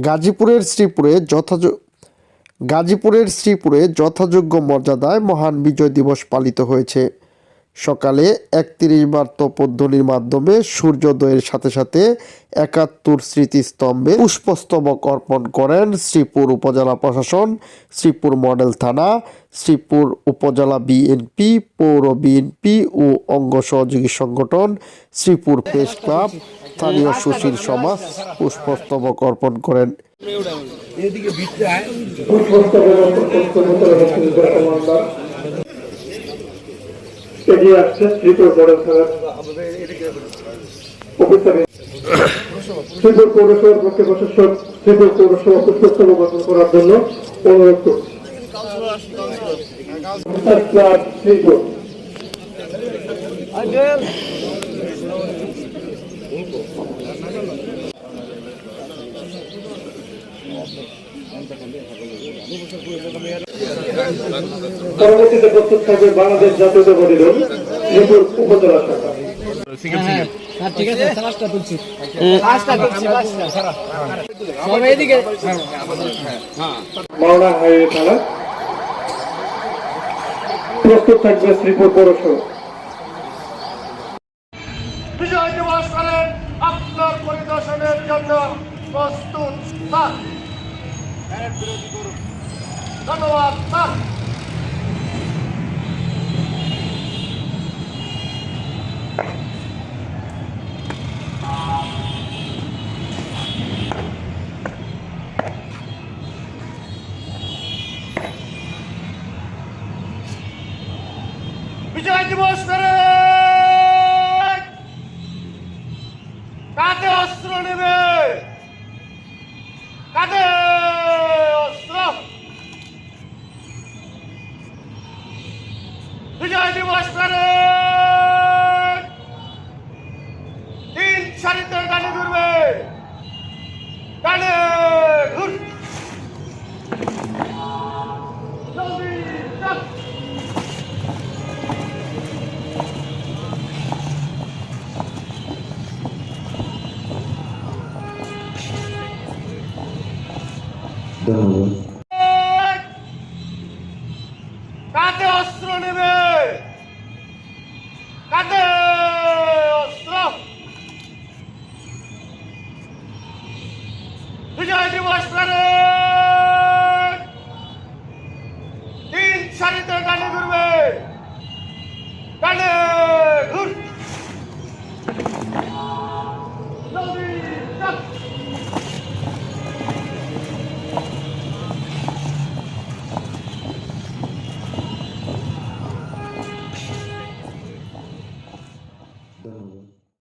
গাজীপুরের শ্রীপুরে যথাযোগ্য গাজীপুরের শ্রীপুরে যথাযোগ্য মর্যাদায় মহান বিজয় দিবস পালিত হয়েছে। সকালে একত্রিশ বার তপধ্বনির মাধ্যমে সূর্যোদয়ের সাথে সাথে একাত্তর স্মৃতিস্তম্ভে পুষ্পস্তবক অর্পণ করেন শ্রীপুর উপজেলা প্রশাসন শ্রীপুর মডেল থানা শ্রীপুর উপজেলা বিএনপি পৌর বিএনপি ও অঙ্গ সহযোগী সংগঠন শ্রীপুর প্রেস ক্লাব স্থানীয় সুশীল সমাজ পুষ্পস্তবক অর্পণ করেন। এগিয়ে আসছে ত্রিপুর মডেল থানার অফিসার ত্রিপুর পৌরসভার পক্ষে প্রশাসক ত্রিপুর পৌরসভা পুষ্পস্তব গঠন করার জন্য অনুরোধ করছি। ক্লাব ত্রিপুর। পরবর্তীতে প্রস্তুত থাকবে বাংলাদেশ দল ত্রিপুর উপজেলা শাখা। হ্যাঁ, ঠিক আছে পাঁচটা তুলছি পাঁচটা তুলছি পাঁচটা সবাই এদিকে। মাওনা হাইওয়ে থানা প্রস্তুত থাকবে শ্রীপুর পৌরসভা। বিজয় দিবস করেন আপনার পরিদর্শনের জন্য প্রস্তুত। স্যার ধন্যবাদ স্যার বিজয় দিবস করে কাঁধে বিজয় দিবস করে তিন সারিতে গানে ঘুরবে। গানে ঘুর। জলদি কাঁধে অস্ত্র নেবে। কাতে অস্ত্র। বিজয় দিবস করে